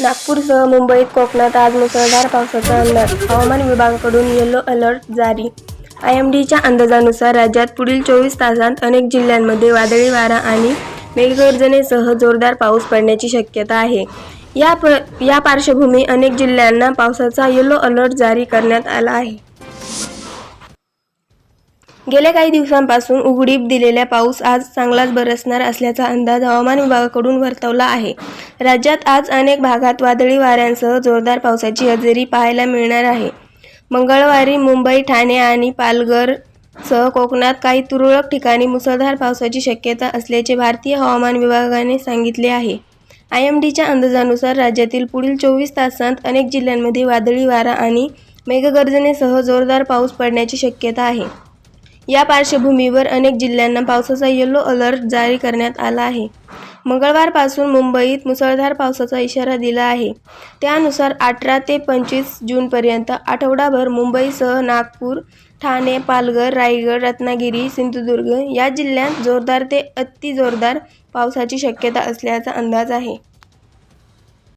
नागपूरसह मुंबईत कोकणात आज मुसळधार पावसाचा अंदाज. हवामान विभागाकडून येलो अलर्ट जारी. आय एम डीच्या अंदाजानुसार राज्यात पुढील चोवीस तासांत अनेक जिल्ह्यांमध्ये वादळी वारा आणि मेघगर्जनेसह जोरदार पाऊस पडण्याची शक्यता आहे. या प या पार्श्वभूमी अनेक जिल्ह्यांना पावसाचा येलो अलर्ट जारी करण्यात आला आहे. गेल्या काही दिवसांपासून उघडीप दिलेला पाऊस आज चांगलाच बरसणार असल्याचा अंदाज हवामान विभागाकडून वर्तवला आहे. राज्यात आज अनेक भागात वादळी वाऱ्यांसह जोरदार पावसाची हजेरी पाहायला मिळणार आहे. मंगळवारी मुंबई ठाणे आणि पालघर सह कोकणात काही तुरळक ठिकाणी मुसळधार पावसाची शक्यता असल्याचे भारतीय हवामान विभागाने सांगितले आहे. आय एम डीच्या अंदाजानुसार राज्यातील पुढील चोवीस तासांत अनेक जिल्ह्यांमध्ये वादळी वारा आणि मेघगर्जनेसह जोरदार पाऊस पडण्याची शक्यता आहे. या पार्श्वभूमीवर अनेक जिल्ह्यांना पावसाचा येलो अलर्ट जारी करण्यात आला आहे. मंगळवारपासून मुंबईत मुसळधार पावसाचा इशारा दिला आहे. त्यानुसार अठरा ते पंचवीस जूनपर्यंत आठवडाभर मुंबईसह नागपूर ठाणे पालघर रायगड रत्नागिरी सिंधुदुर्ग या जिल्ह्यांत जोरदार ते अतिजोरदार पावसाची शक्यता असल्याचा अंदाज आहे.